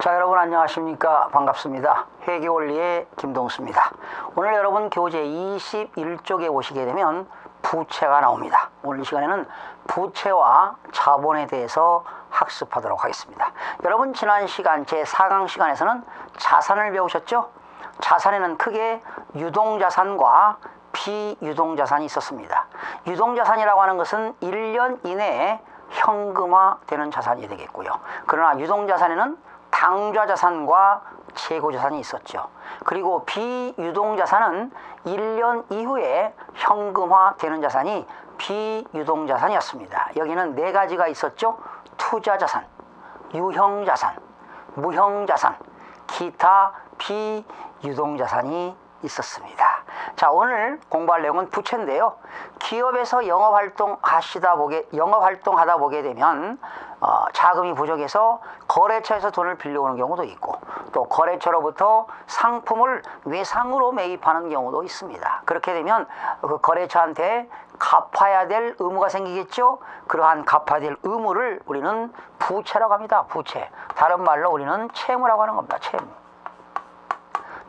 자 여러분 안녕하십니까? 반갑습니다. 회계원리의 김동수입니다. 오늘 여러분 교재 21쪽에 오시게 되면 부채가 나옵니다. 오늘 이 시간에는 부채와 자본에 대해서 학습하도록 하겠습니다. 여러분 지난 시간 제 4강 시간에서는 자산을 배우셨죠? 자산에는 크게 유동자산과 비유동자산이 있었습니다. 유동자산이라고 하는 것은 1년 이내에 현금화되는 자산이 되겠고요. 그러나 유동자산에는 당좌 자산과 재고자산이 있었죠. 그리고 비유동 자산은 1년 이후에 현금화 되는 자산이 비유동 자산이었습니다. 여기는 네 가지가 있었죠. 투자 자산, 유형 자산, 무형 자산, 기타 비유동 자산이 있었습니다. 자, 오늘 공부할 내용은 부채인데요. 기업에서 영업 활동 하시다 보게 영업 활동 하다 보게 되면 어, 자금이 부족해서 거래처에서 돈을 빌려오는 경우도 있고 또 거래처로부터 상품을 외상으로 매입하는 경우도 있습니다. 그렇게 되면 그 거래처한테 갚아야 될 의무가 생기겠죠. 그러한 갚아야 될 의무를 우리는 부채라고 합니다. 부채. 다른 말로 우리는 채무라고 하는 겁니다. 채무.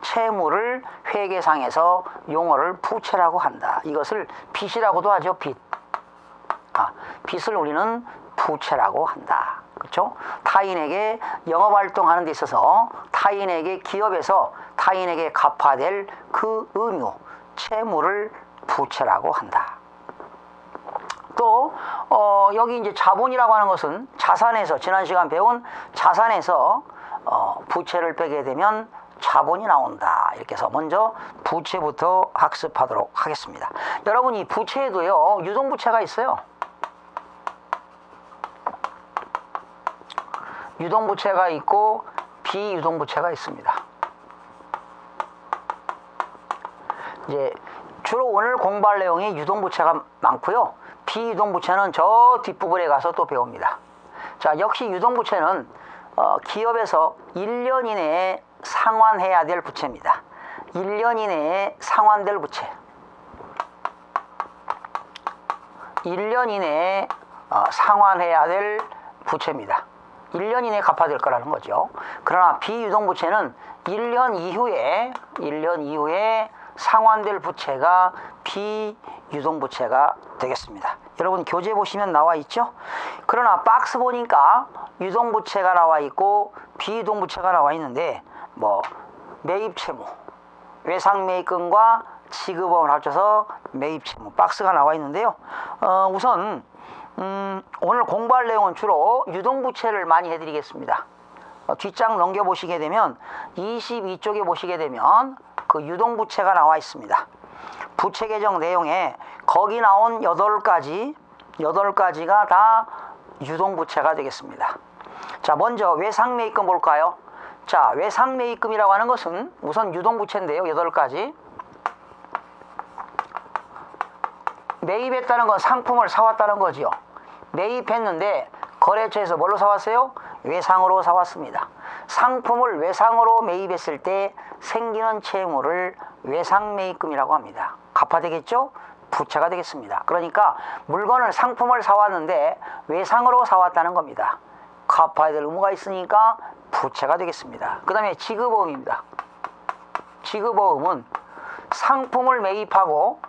채무를 회계상에서 용어를 부채라고 한다. 이것을 빚이라고도 하죠. 빚. 아, 빚을 우리는 부채라고 한다. 그렇죠? 타인에게 영업 활동하는 데 있어서 타인에게 기업에서 타인에게 갚아야 될그 의무, 채무를 부채라고 한다. 또 어, 여기 이제 자본이라고 하는 것은 자산에서 지난 시간 배운 자산에서 어, 부채를 빼게 되면 자본이 나온다. 이렇게 해서 먼저 부채부터 학습하도록 하겠습니다. 여러분 이 부채에도요 유동부채가 있어요. 유동부채가 있고 비유동부채가 있습니다. 이제 주로 오늘 공부할 내용이 유동부채가 많고요. 비유동부채는 저 뒷부분에 가서 또 배웁니다. 자, 역시 유동부채는 어, 기업에서 1년 이내에 상환해야 될 부채입니다. 1년 이내에 상환될 부채. 1년 이내에 어, 상환해야 될 부채입니다. 1년 이내에 갚아야 될 거라는 거죠. 그러나 비유동 부채는 1년 이후에 1년 이후에 상환될 부채가 비유동 부채가 되겠습니다. 여러분 교재 보시면 나와 있죠? 그러나 박스 보니까 유동 부채가 나와 있고 비유동 부채가 나와 있는데 뭐 매입 채무, 외상 매입금과 지급원을 합쳐서 매입 채무 박스가 나와 있는데요. 어, 우선 음, 오늘 공부할 내용은 주로 유동부채를 많이 해드리겠습니다. 어, 뒷장 넘겨보시게 되면 22쪽에 보시게 되면 그 유동부채가 나와 있습니다. 부채 계정 내용에 거기 나온 8가지, 8가지가 다 유동부채가 되겠습니다. 자, 먼저 외상매입금 볼까요? 자, 외상 매입금이라고 하는 것은 우선 유동부채인데요. 8가지. 매입했다는 건 상품을 사왔다는 거지요. 매입했는데 거래처에서 뭘로 사왔어요? 외상으로 사왔습니다. 상품을 외상으로 매입했을 때 생기는 채무를 외상 매입금이라고 합니다. 갚아야 되겠죠? 부채가 되겠습니다. 그러니까 물건을 상품을 사왔는데 외상으로 사왔다는 겁니다. 갚아야 될 의무가 있으니까 부채가 되겠습니다. 그 다음에 지급보험입니다. 지급보험은 상품을 매입하고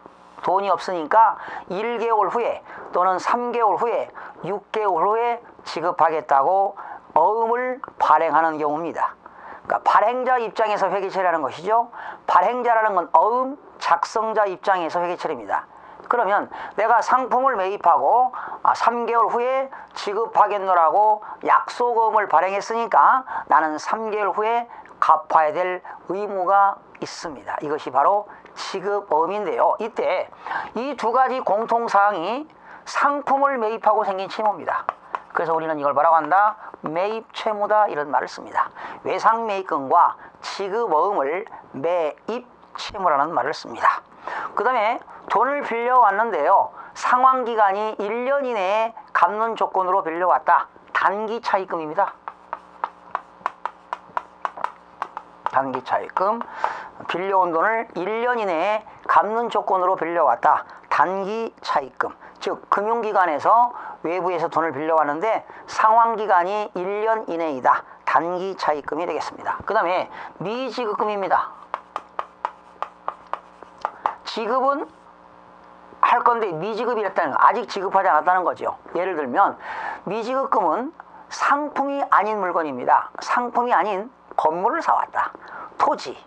돈이 없으니까 1개월 후에 또는 3개월 후에 6개월 후에 지급하겠다고 어음을 발행하는 경우입니다. 그러니까 발행자 입장에서 회계처리하는 것이죠. 발행자라는 건 어음 작성자 입장에서 회계처리입니다. 그러면 내가 상품을 매입하고 3개월 후에 지급하겠노라고 약속음을 발행했으니까 나는 3개월 후에 갚아야 될 의무가 있습니다. 이것이 바로 지급어음인데요. 이때 이 두 가지 공통사항이 상품을 매입하고 생긴 채무입니다. 그래서 우리는 이걸 뭐라고 한다? 매입 채무다 이런 말을 씁니다. 외상 매입금과 지급어음을 매입 채무라는 말을 씁니다. 그 다음에 돈을 빌려왔는데요. 상환 기간이 1년 이내에 갚는 조건으로 빌려왔다. 단기 차입금입니다. 단기 차입금 빌려온 돈을 1년 이내에 갚는 조건으로 빌려왔다. 단기 차입금. 즉 금융기관에서 외부에서 돈을 빌려왔는데 상환기간이 1년 이내이다. 단기 차입금이 되겠습니다. 그 다음에 미지급금입니다. 지급은 할 건데 미지급이랬다는 거 아직 지급하지 않았다는 거죠. 예를 들면 미지급금은 상품이 아닌 물건입니다. 상품이 아닌 건물을 사왔다. 토지,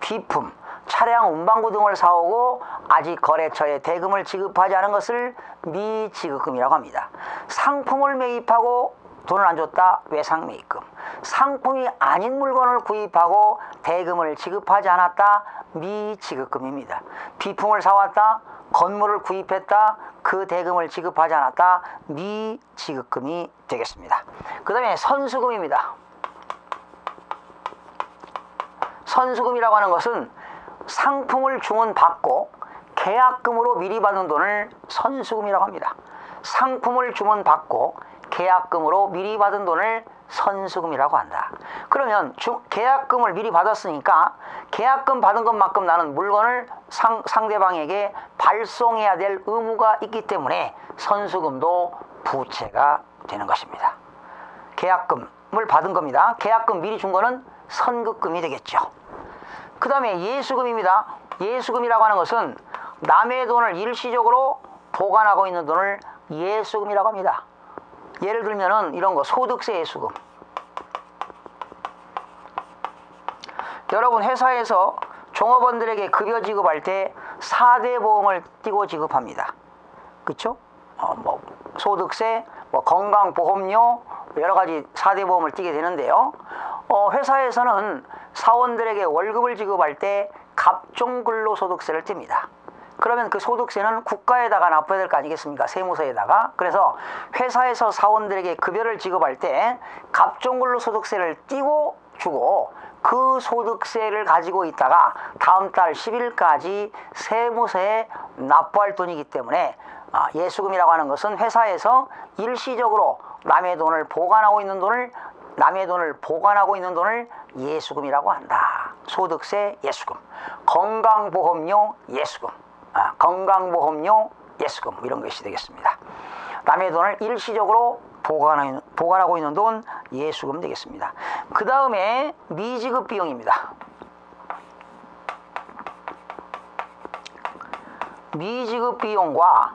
비품, 차량 운반구 등을 사오고 아직 거래처에 대금을 지급하지 않은 것을 미지급금이라고 합니다. 상품을 매입하고 돈을 안 줬다 외상 매입금. 상품이 아닌 물건을 구입하고 대금을 지급하지 않았다 미지급금입니다. 비품을 사왔다 건물을 구입했다 그 대금을 지급하지 않았다 미지급금이 되겠습니다. 그 다음에 선수금입니다. 선수금이라고 하는 것은 상품을 주문받고 계약금으로 미리 받은 돈을 선수금이라고 합니다. 상품을 주문받고 계약금으로 미리 받은 돈을 선수금이라고 한다. 그러면 주, 계약금을 미리 받았으니까 계약금 받은 것만큼 나는 물건을 상, 상대방에게 발송해야 될 의무가 있기 때문에 선수금도 부채가 되는 것입니다. 계약금을 받은 겁니다. 계약금 미리 준 거는 선급금이 되겠죠. 그 다음에 예수금입니다. 예수금이라고 하는 것은 남의 돈을 일시적으로 보관하고 있는 돈을 예수금이라고 합니다. 예를 들면은 이런 거 소득세 예수금. 여러분 회사에서 종업원들에게 급여 지급할 때 4대 보험을 띄고 지급합니다. 그렇죠? 어, 뭐 소득세, 뭐 건강보험료 여러 가지 4대 보험을 띄게 되는데요. 어, 회사에서는 사원들에게 월급을 지급할 때 갑종 근로소득세를 띱니다. 그러면 그 소득세는 국가에다가 납부해야 될 거 아니겠습니까? 세무서에다가. 그래서 회사에서 사원들에게 급여를 지급할 때 갑종근로 소득세를 띄고 주고 그 소득세를 가지고 있다가 다음 달 10일까지 세무서에 납부할 돈이기 때문에 아, 예수금이라고 하는 것은 회사에서 일시적으로 남의 돈을 보관하고 있는 돈을 남의 돈을 보관하고 있는 돈을 예수금이라고 한다. 소득세 예수금, 건강보험료 예수금, 아, 건강보험료 예수금 이런 것이 되겠습니다. 남의 돈을 일시적으로 보관하고, 있는 돈 예수금 되겠습니다. 그 다음에 미지급 비용입니다. 미지급 비용과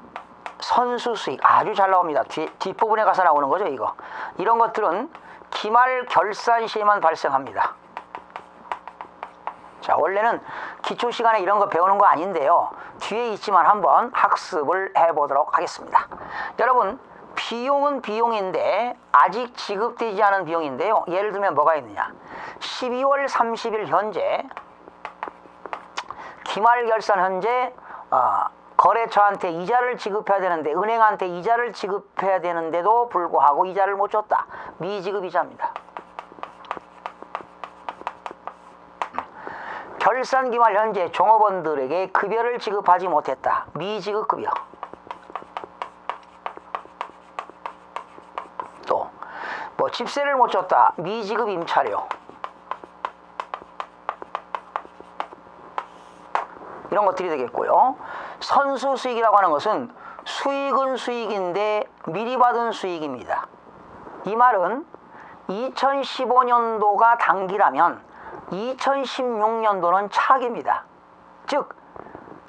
선수 수익 아주 잘 나옵니다. 뒤, 뒷부분에 가서 나오는 거죠, 이거. 이런 것들은 기말 결산 시에만 발생합니다. 자, 원래는 기초 시간에 이런 거 배우는 거 아닌데요. 뒤에 있지만 한번 학습을 해 보도록 하겠습니다. 여러분, 비용은 비용인데 아직 지급되지 않은 비용인데요. 예를 들면 뭐가 있느냐? 12월 30일 현재 기말 결산 현재 어, 거래처한테 이자를 지급해야 되는데 은행한테 이자를 지급해야 되는데도 불구하고 이자를 못 줬다. 미지급 이자입니다. 결산 기말 현재 종업원들에게 급여를 지급하지 못했다. 미지급 급여. 또 뭐 집세를 못 줬다. 미지급 임차료. 이런 것들이 되겠고요. 선수 수익이라고 하는 것은 수익은 수익인데 미리 받은 수익입니다. 이 말은 2015년도가 단기라면 2016년도는 차기입니다. 즉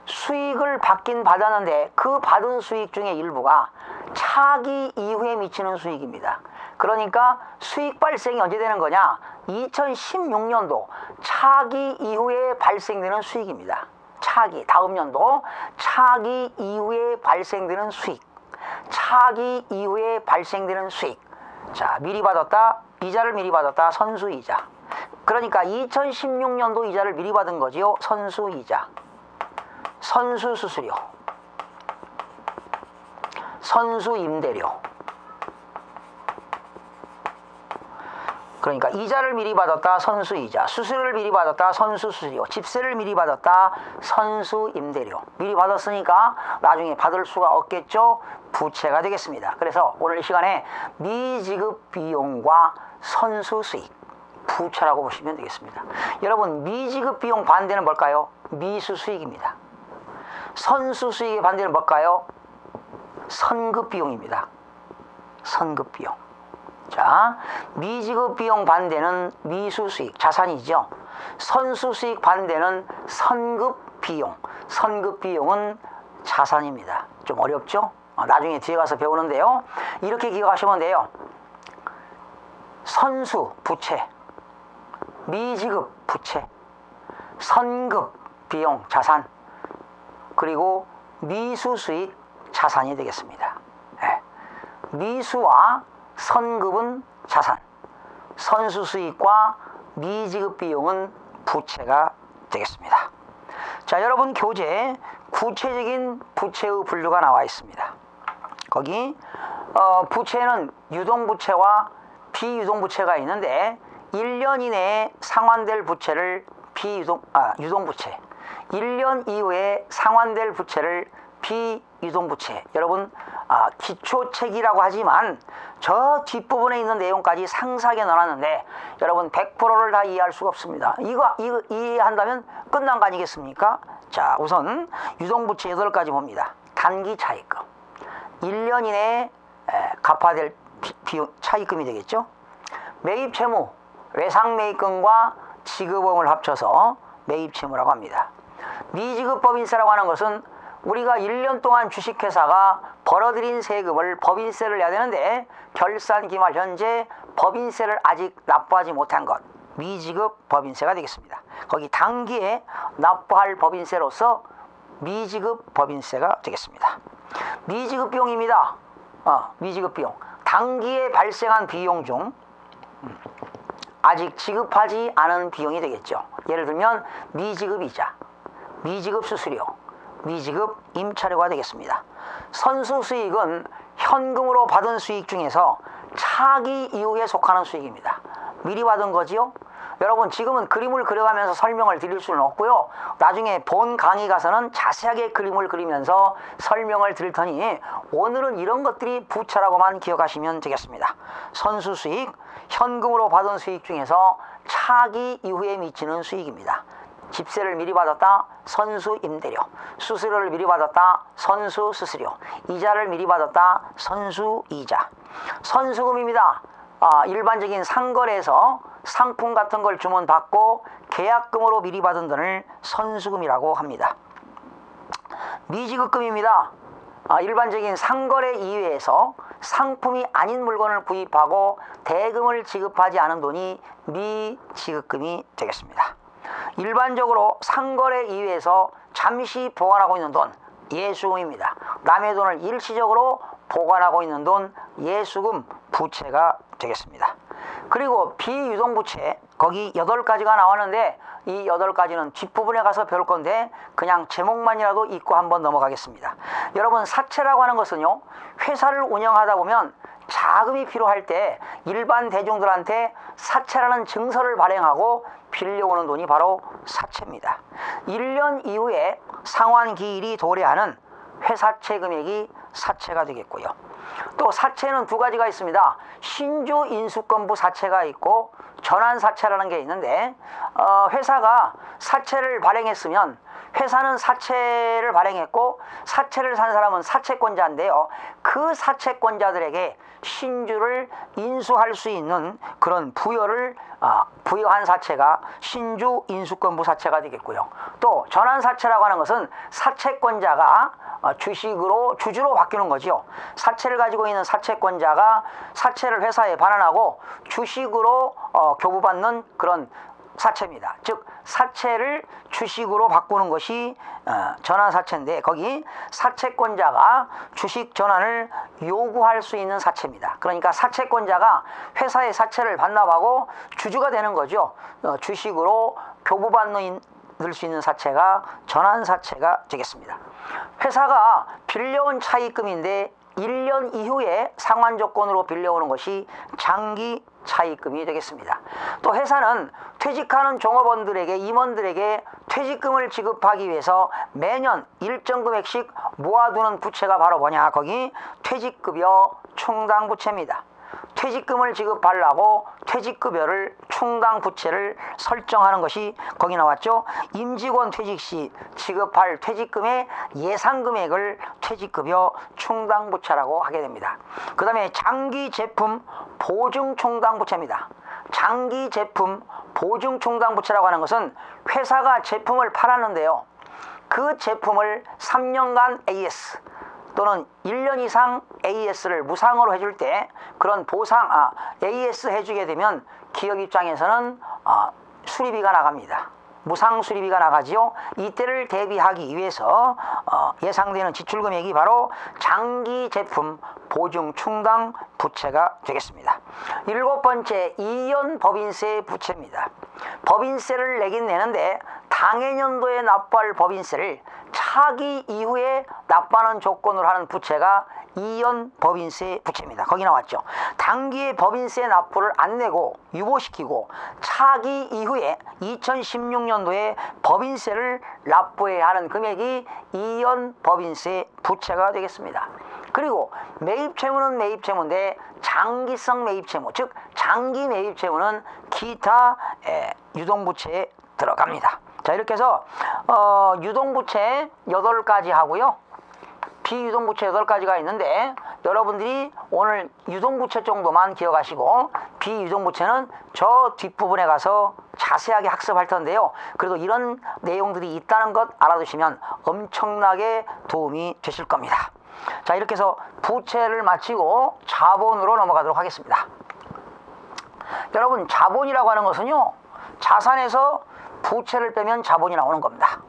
수익을 받긴 받았는데 그 받은 수익 중에 일부가 차기 이후에 미치는 수익입니다. 그러니까 수익 발생이 언제 되는 거냐? 2016년도 차기 이후에 발생되는 수익입니다. 차기 다음 연도 차기 이후에 발생되는 수익 차기 이후에 발생되는 수익 자 미리 받았다 이자를 미리 받았다 선수이자 그러니까 2016년도 이자를 미리 받은 거지요. 선수 이자. 선수 수수료. 선수 임대료. 그러니까 이자를 미리 받았다 선수 이자, 수수료를 미리 받았다 선수 수수료, 집세를 미리 받았다 선수 임대료. 미리 받았으니까 나중에 받을 수가 없겠죠. 부채가 되겠습니다. 그래서 오늘 이 시간에 미지급 비용과 선수 수익, 부채라고 보시면 되겠습니다. 여러분 미지급 비용 반대는 뭘까요? 미수 수익입니다. 선수 수익의 반대는 뭘까요? 선급 비용입니다. 선급 비용. 자, 미지급 비용 반대는 미수 수익, 자산이죠. 선수 수익 반대는 선급 비용. 선급 비용은 자산입니다. 좀 어렵죠? 어, 나중에 뒤에 가서 배우는데요. 이렇게 기억하시면 돼요. 선수 부채, 미지급 부채, 선급 비용 자산, 그리고 미수 수익 자산이 되겠습니다. 예. 미수와 선급은 자산, 선수 수익과 미지급 비용은 부채가 되겠습니다. 자, 여러분 교재 구체적인 부채의 분류가 나와 있습니다. 거기 어, 부채는 유동부채와 비유동부채가 있는데 1년 이내에 상환될 부채를 비유동 아, 유동 부채. 1년 이후에 상환될 부채를 비유동 부채. 여러분 아, 기초책이라고 하지만 저 뒷부분에 있는 내용까지 상세하게 넣어놨는데 여러분 100%를 다 이해할 수가 없습니다. 이거, 이거 이해한다면 끝난 거 아니겠습니까? 자 우선 유동부채 8가지 봅니다. 단기 차익금. 1년 이내에 에, 갚아야 될 비- 비용 차입금이 되겠죠. 매입 채무, 외상 매입금과 지급금을 합쳐서 매입 채무라고 합니다. 미지급 법인세라고 하는 것은 우리가 1년 동안 주식회사가 벌어들인 세금을 법인세를 내야 되는데 결산 기말 현재 법인세를 아직 납부하지 못한 것 미지급 법인세가 되겠습니다. 거기 단기에 납부할 법인세로서 미지급 법인세가 되겠습니다. 미지급 비용입니다. 어, 미지급 비용. 단기에 발생한 비용 중 음, 아직 지급하지 않은 비용이 되겠죠. 예를 들면 미지급 이자, 미지급 수수료, 미지급 임차료가 되겠습니다. 선수 수익은 현금으로 받은 수익 중에서 차기 이후에 속하는 수익입니다. 미리 받은 거지요? 여러분 지금은 그림을 그려가면서 설명을 드릴 수는 없고요. 나중에 본 강의 가서는 자세하게 그림을 그리면서 설명을 드릴 테니 오늘은 이런 것들이 부채라고만 기억하시면 되겠습니다. 선수 수익, 현금으로 받은 수익 중에서 차기 이후에 미치는 수익입니다. 집세를 미리 받았다 선수 임대료 수수료를 미리 받았다 선수 수수료 이자를 미리 받았다 선수 이자 선수금입니다 아, 일반적인 상거래에서 상품 같은 걸 주문받고 계약금으로 미리 받은 돈을 선수금이라고 합니다 미지급금입니다. 아, 일반적인 상거래 이외에서 상품이 아닌 물건을 구입하고 대금을 지급하지 않은 돈이 미지급금이 되겠습니다. 일반적으로 상거래 이외에서 잠시 보관하고 있는 돈 예수금입니다. 남의 돈을 일시적으로 보관하고 있는 돈 예수금 부채가 되겠습니다. 그리고 비유동 부채 거기 여덟 가지가 나왔는데 이 여덟 가지는 뒷부분에 가서 배울 건데 그냥 제목만이라도 읽고 한번 넘어가겠습니다. 여러분 사채라고 하는 것은요 회사를 운영하다 보면 자금이 필요할 때 일반 대중들한테 사채라는 증서를 발행하고 빌려오는 돈이 바로 사채입니다. 1년 이후에 상환 기일이 도래하는 회사채 금액이 사채가 되겠고요. 또 사채는 두 가지가 있습니다. 신주 인수권부 사채가 있고 전환 사채라는 게 있는데 어, 회사가 사채를 발행했으면 회사는 사채를 발행했고 사채를 산 사람은 사채권자인데요. 그 사채권자들에게 신주를 인수할 수 있는 그런 부여를 아, 부여한 사채가 신주 인수권부 사채가 되겠고요. 또 전환 사채라고 하는 것은 사채권자가 어, 주식으로 주주로 바뀌는 거죠. 사채를 가지고 있는 사채권자가 사채를 회사에 반환하고 주식으로 어, 교부받는 그런 사채입니다. 즉 사채를 주식으로 바꾸는 것이 어, 전환 사채인데 거기 사채권자가 주식 전환을 요구할 수 있는 사채입니다. 그러니까 사채권자가 회사의 사채를 반납하고 주주가 되는 거죠. 어, 주식으로 교부받는 수 있는 사채가 전환 사채가 되겠습니다. 회사가 빌려온 차입금인데 1년 이후에 상환 조건으로 빌려오는 것이 장기 차입금이 되겠습니다. 또 회사는 퇴직하는 종업원들에게 임원들에게 퇴직금을 지급하기 위해서 매년 일정 금액씩 모아두는 부채가 바로 뭐냐? 거기 퇴직급여 충당부채입니다. 퇴직금을 지급하려고 퇴직급여를 충당 부채를 설정하는 것이 거기 나왔죠. 임직원 퇴직 시 지급할 퇴직금의 예상 금액을 퇴직급여 충당 부채라고 하게 됩니다. 그 다음에 장기 제품 보증 충당 부채입니다. 장기 제품 보증 충당 부채라고 하는 것은 회사가 제품을 팔았는데요. 그 제품을 3년간 AS 또는 1년 이상 AS를 무상으로 해줄 때 그런 보상 아, AS 해주게 되면 기업 입장에서는 아, 수리비가 나갑니다. 무상 수리비가 나가지요. 이때를 대비하기 위해서 어, 예상되는 지출 금액이 바로 장기 제품 보증 충당 부채가 되겠습니다. 일곱 번째 이연 법인세 부채입니다. 법인세를 내긴 내는데 당해년도에 납부할 법인세를 차기 이후에 납부하는 조건으로 하는 부채가 이연 법인세 부채입니다. 거기 나왔죠. 단기에 법인세 납부를 안 내고 유보시키고 차기 이후에 2016년도에 법인세를 납부해야 하는 금액이 이연 법인세 부채가 되겠습니다. 그리고 매입 채무는 매입 채무인데 장기성 매입 채무, 즉 장기 매입 채무는 기타 에, 유동부채에 들어갑니다. 자 이렇게 해서 어, 유동부채 8가지 하고요. 비유동부채 8가지가 있는데 여러분들이 오늘 유동부채 정도만 기억하시고 비유동부채는 저 뒷부분에 가서 자세하게 학습할 텐데요. 그래도 이런 내용들이 있다는 것 알아두시면 엄청나게 도움이 되실 겁니다. 자 이렇게 해서 부채를 마치고 자본으로 넘어가도록 하겠습니다. 여러분 자본이라고 하는 것은요 자산에서 부채를 빼면 자본이 나오는 겁니다.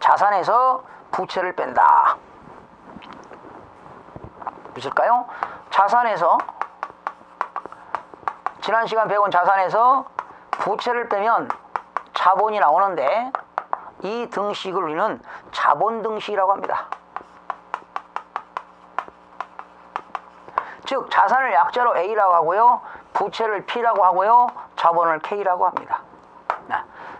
자산에서 부채를 뺀다. 있을까요? 자산에서 지난 시간 배운 자산에서 부채를 빼면 자본이 나오는데 이 등식을 우리는 자본 등식이라고 합니다. 즉 자산을 약자로 A라고 하고요. 부채를 P라고 하고요. 자본을 K라고 합니다. 네.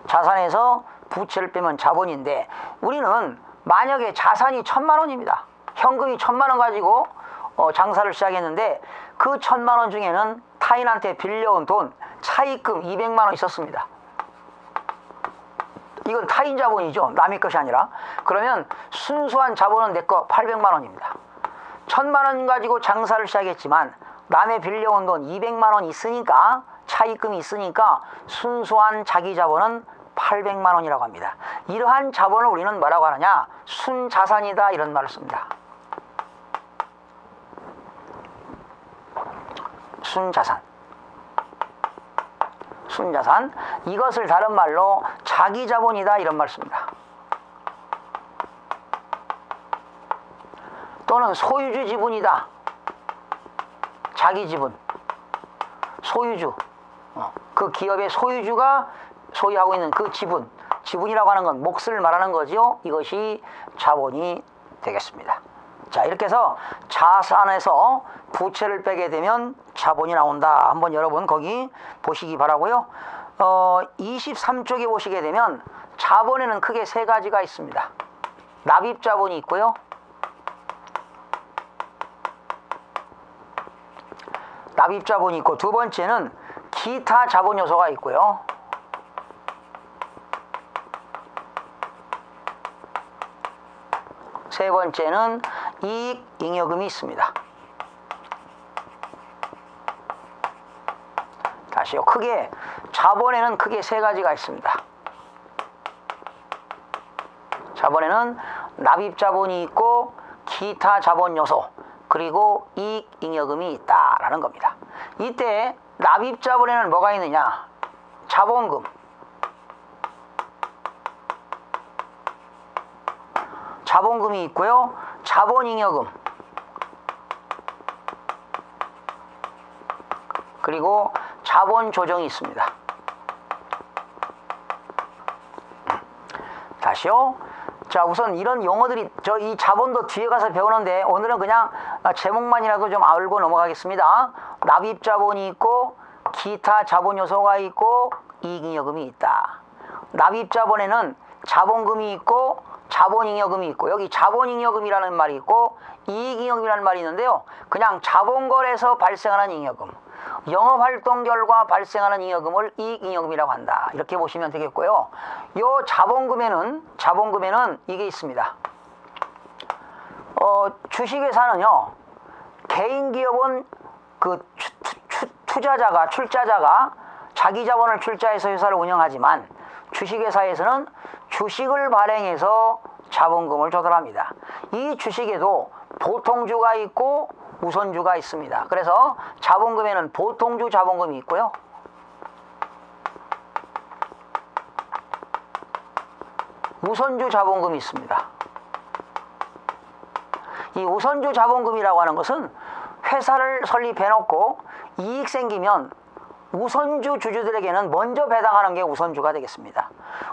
자산에서 부채를 빼면 자본인데 우리는 만약에 자산이 천만 원입니다. 현금이 천만 원 가지고 어, 장사를 시작했는데 그 천만 원 중에는 타인한테 빌려온 돈 차입금 200만 원 있었습니다. 이건 타인 자본이죠. 남의 것이 아니라. 그러면 순수한 자본은 내 거 800만 원입니다. 천만 원 가지고 장사를 시작했지만 남의 빌려온 돈 200만 원 있으니까 차입금이 있으니까 순수한 자기 자본은 800만 원이라고 합니다. 이러한 자본을 우리는 뭐라고 하느냐? 순자산이다 이런 말을 씁니다. 순자산. 순자산. 이것을 다른 말로 자기 자본이다 이런 말을 씁니다. 또는 소유주 지분이다. 자기 지분. 소유주. 어, 그 기업의 소유주가 소유하고 있는 그 지분. 지분이라고 하는 건 몫을 말하는 거죠. 이것이 자본이 되겠습니다. 자, 이렇게 해서 자산에서 부채를 빼게 되면 자본이 나온다. 한번 여러분 거기 보시기 바라고요. 어, 23쪽에 보시게 되면 자본에는 크게 세 가지가 있습니다. 납입 자본이 있고요. 납입 자본이 있고 두 번째는 기타 자본 요소가 있고요. 세 번째는 이익 잉여금이 있습니다. 다시요. 크게 자본에는 크게 세 가지가 있습니다. 자본에는 납입 자본이 있고 기타 자본 요소 그리고 이익 잉여금이 있다라는 겁니다. 이때 납입 자본에는 뭐가 있느냐? 자본금 자본금이 있고요. 자본잉여금 그리고 자본조정이 있습니다. 다시요. 자, 우선 이런 용어들이 저 이 자본도 뒤에 가서 배우는데 오늘은 그냥 제목만이라도 좀 알고 넘어가겠습니다. 납입 자본이 있고 기타 자본 요소가 있고 이익잉여금이 있다. 납입 자본에는 자본금이 있고 자본잉여금이 있고 여기 자본잉여금이라는 말이 있고 이익잉여금이라는 말이 있는데요. 그냥 자본거래에서 발생하는 잉여금, 영업활동 결과 발생하는 잉여금을 이익잉여금이라고 한다. 이렇게 보시면 되겠고요. 요 자본금에는 자본금에는 이게 있습니다. 어, 주식회사는요. 개인 기업은 그 추, 추, 투자자가 출자자가 자기 자본을 출자해서 회사를 운영하지만 주식회사에서는 주식을 발행해서 자본금을 조달합니다. 이 주식에도 보통주가 있고 우선주가 있습니다. 그래서 자본금에는 보통주 자본금이 있고요. 우선주 자본금이 있습니다. 이 우선주 자본금이라고 하는 것은 회사를 설립해 놓고 이익 생기면 우선주 주주들에게는 먼저 배당하는 게 우선주가 되겠습니다.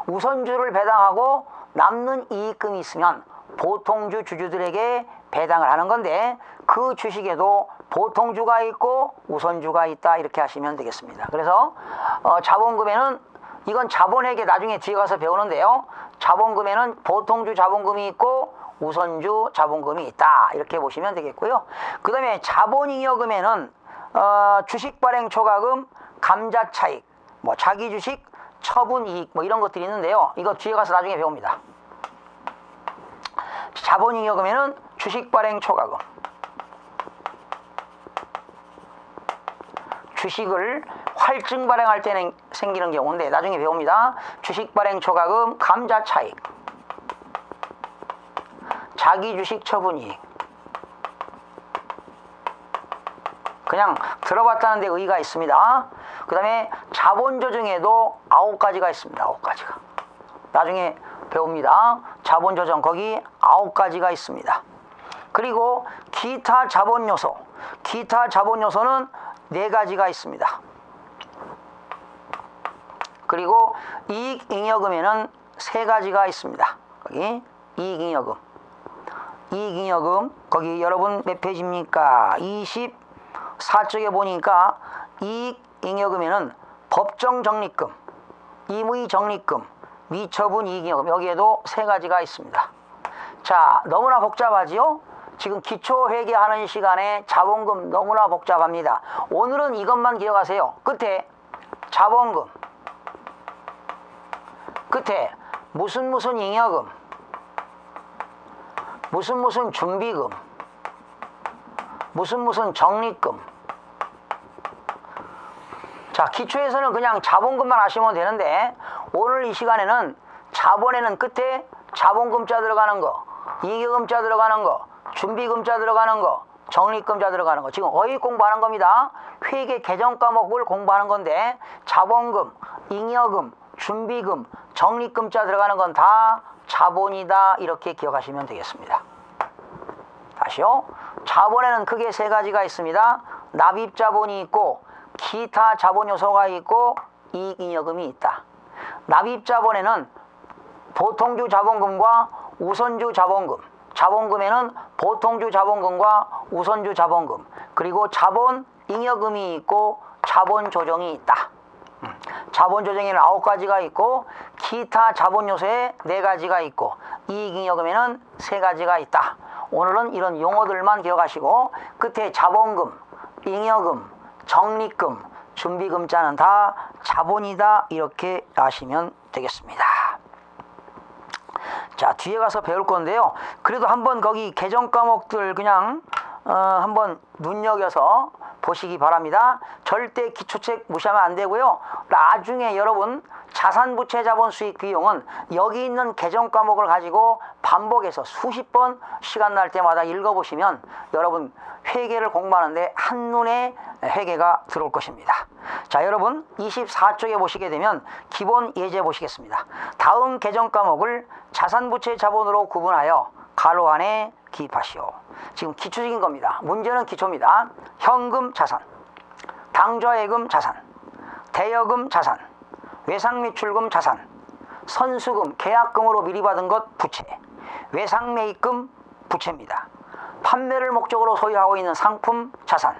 우선주를 배당하고 남는 이익금이 있으면 보통주 주주들에게 배당을 하는 건데 그 주식에도 보통주가 있고 우선주가 있다 이렇게 하시면 되겠습니다. 그래서 어, 자본금에는 이건 자본회계 나중에 뒤에 가서 배우는데요. 자본금에는 보통주 자본금이 있고 우선주 자본금이 있다 이렇게 보시면 되겠고요. 그 다음에 자본잉여금에는 어, 주식 발행 초과금, 감자 차익, 뭐 자기 주식, 처분 이익 뭐 이런 것들이 있는데요. 이거 뒤에 가서 나중에 배웁니다. 자본잉여금에는 주식 발행 초과금, 주식을 활증 발행할 때는 생기는 경우인데 나중에 배웁니다. 주식 발행 초과금, 감자 차익, 자기 주식 처분 이익. 그냥 들어봤다는 데 의의가 있습니다. 그 다음에 자본 조정에도 아홉 가지가 있습니다. 아홉 가지가. 나중에 배웁니다. 자본 조정 거기 아홉 가지가 있습니다. 그리고 기타 자본 요소. 기타 자본 요소는 네 가지가 있습니다. 그리고 이익 잉여금에는 세 가지가 있습니다. 거기 이익 잉여금. 이익 잉여금 거기 여러분 몇 페이지입니까? 24쪽에 보니까 이익 잉여금에는 법정 적립금, 임의 적립금, 미처분 이익 잉여금 여기에도 세 가지가 있습니다. 자, 너무나 복잡하지요? 지금 기초 회계하는 시간에 자본금 너무나 복잡합니다. 오늘은 이것만 기억하세요. 끝에 자본금, 끝에 무슨 무슨 잉여금, 무슨 무슨 준비금, 무슨 무슨 적립금. 자, 기초에서는 그냥 자본금만 아시면 되는데 오늘 이 시간에는 자본에는 끝에 자본금자 들어가는 거, 이익금자 들어가는 거, 준비금자 들어가는 거, 적립금자 들어가는 거. 지금 어휘 공부하는 겁니다. 회계 개정 과목을 공부하는 건데 자본금, 잉여금, 준비금, 적립금자 들어가는 건 다 자본이다 이렇게 기억하시면 되겠습니다. 다시요. 자본에는 크게 세 가지가 있습니다. 납입 자본이 있고 기타 자본 요소가 있고 이익 잉여금이 있다. 납입 자본에는 보통주 자본금과 우선주 자본금, 자본금에는 보통주 자본금과 우선주 자본금, 그리고 자본 잉여금이 있고 자본 조정이 있다. 음, 자본 조정에는 아홉 가지가 있고 기타 자본 요소에 네 가지가 있고 이익 잉여금에는 세 가지가 있다. 오늘은 이런 용어들만 기억하시고 끝에 자본금, 잉여금, 적립금, 준비금자는 다 자본이다 이렇게 아시면 되겠습니다. 자 뒤에 가서 배울 건데요. 그래도 한번 거기 개정 과목들 그냥 어, 한번 눈여겨서 보시기 바랍니다. 절대 기초책 무시하면 안 되고요. 나중에 여러분 자산부채 자본 수익 비용은 여기 있는 개정 과목을 가지고 반복해서 수십 번 시간 날 때마다 읽어보시면 여러분 회계를 공부하는데 한눈에 회계가 들어올 것입니다. 자 여러분 24쪽에 보시게 되면 기본 예제 보시겠습니다. 다음 개정 과목을 자산부채 자본으로 구분하여 가로 안에 기입하시오. 지금 기초적인 겁니다. 문제는 기초입니다. 현금 자산, 당좌예금 자산, 대여금 자산, 외상매출금 자산, 선수금, 계약금으로 미리 받은 것 부채, 외상매입금 부채입니다. 판매를 목적으로 소유하고 있는 상품 자산,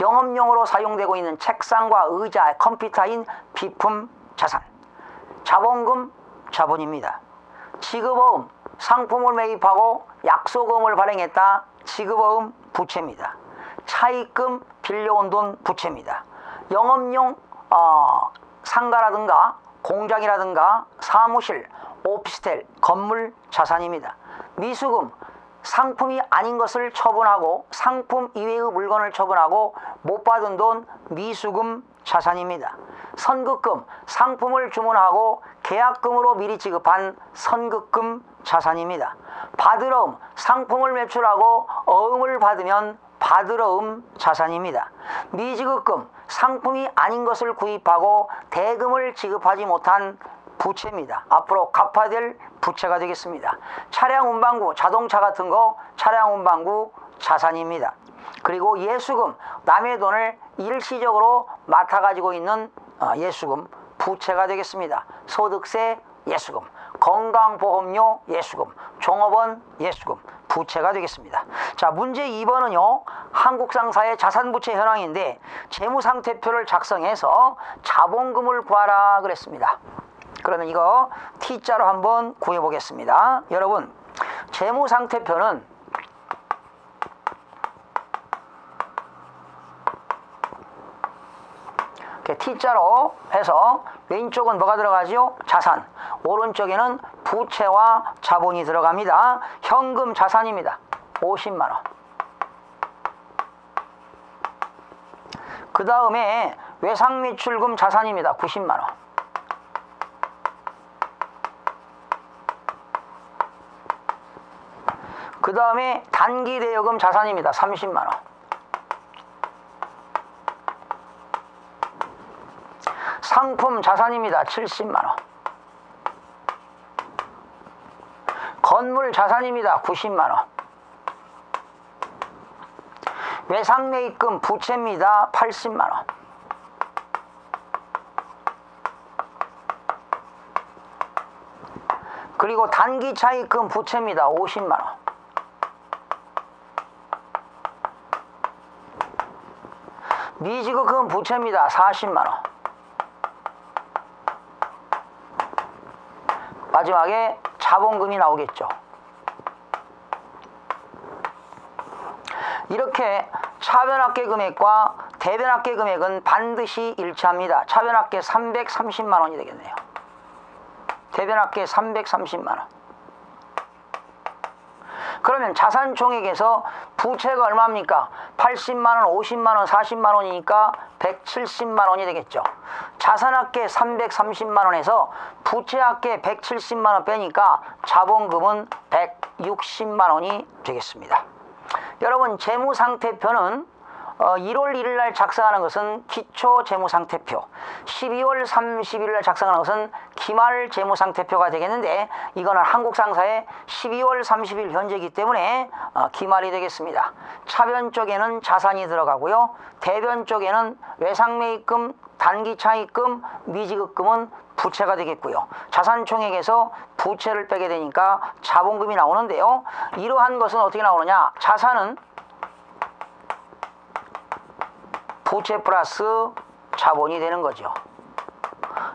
영업용으로 사용되고 있는 책상과 의자, 컴퓨터인 비품 자산, 자본금 자본입니다. 지급어음, 상품을 매입하고 약소금을 발행했다. 지급어음 부채입니다. 차입금 빌려온 돈 부채입니다. 영업용 어, 상가라든가 공장이라든가 사무실, 오피스텔, 건물 자산입니다. 미수금 상품이 아닌 것을 처분하고 상품 이외의 물건을 처분하고 못 받은 돈 미수금 자산입니다. 선급금 상품을 주문하고 계약금으로 미리 지급한 선급금 자산입니다. 받으러움 상품을 매출하고 어음을 받으면 받으러움 자산입니다. 미지급금 상품이 아닌 것을 구입하고 대금을 지급하지 못한 부채입니다. 앞으로 갚아야 될 부채가 되겠습니다. 차량 운반구, 자동차 같은 거 차량 운반구 자산입니다. 그리고 예수금, 남의 돈을 일시적으로 맡아 가지고 있는 어, 예수금 부채가 되겠습니다. 소득세 예수금, 건강보험료 예수금, 종업원 예수금 부채가 되겠습니다. 자, 문제 2번은요. 한국상사의 자산부채 현황인데 재무상태표를 작성해서 자본금을 구하라 그랬습니다. 그러면 이거 T자로 한번 구해 보겠습니다. 여러분, 재무상태표는 이렇게 T자로 해서 왼쪽은 뭐가 들어가지요? 자산. 오른쪽에는 부채와 자본이 들어갑니다. 현금 자산입니다. 50만 원. 그 다음에 외상매출금 자산입니다. 90만 원. 그 다음에 단기 대여금 자산입니다. 30만 원. 상품 자산입니다. 70만 원. 건물 자산입니다. 90만 원. 외상매입금 부채입니다. 80만 원. 그리고 단기 차입금 부채입니다. 50만 원. 미지급금 부채입니다. 40만 원. 마지막에 자본금이 나오겠죠. 이렇게 차변합계 금액과 대변합계 금액은 반드시 일치합니다. 차변합계 330만 원이 되겠네요. 대변합계 330만 원. 그러면 자산 총액에서 부채가 얼마입니까? 80만 원, 50만 원, 40만 원이니까 170만 원이 되겠죠. 자산합계 330만 원에서 부채합계 170만 원 빼니까 자본금은 160만 원이 되겠습니다. 여러분 재무상태표는 어, 1월 1일 날 작성하는 것은 기초 재무상태표, 12월 30일 날 작성하는 것은 기말 재무상태표가 되겠는데 이거는 한국 상사의 12월 30일 현재이기 때문에 어, 기말이 되겠습니다. 차변 쪽에는 자산이 들어가고요. 대변 쪽에는 외상매입금, 단기차입금, 미지급금은 부채가 되겠고요. 자산총액에서 부채를 빼게 되니까 자본금이 나오는데요. 이러한 것은 어떻게 나오느냐? 자산은 부채 플러스 자본이 되는 거죠.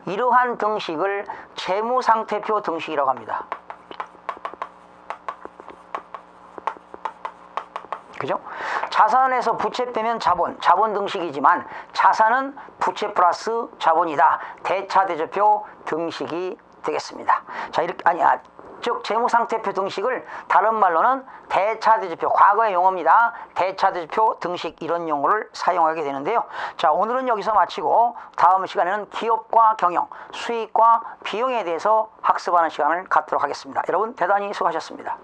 이러한 등식을 재무상태표 등식이라고 합니다. 그죠? 자산에서 부채 빼면 자본, 자본 등식이지만 자산은 부채 플러스 자본이다. 대차대조표 등식이 되겠습니다. 자, 이렇게, 아니, 아, 즉, 재무상태표 등식을 다른 말로는 대차대조표, 과거의 용어입니다. 대차대조표 등식 이런 용어를 사용하게 되는데요. 자, 오늘은 여기서 마치고 다음 시간에는 기업과 경영, 수익과 비용에 대해서 학습하는 시간을 갖도록 하겠습니다. 여러분, 대단히 수고하셨습니다.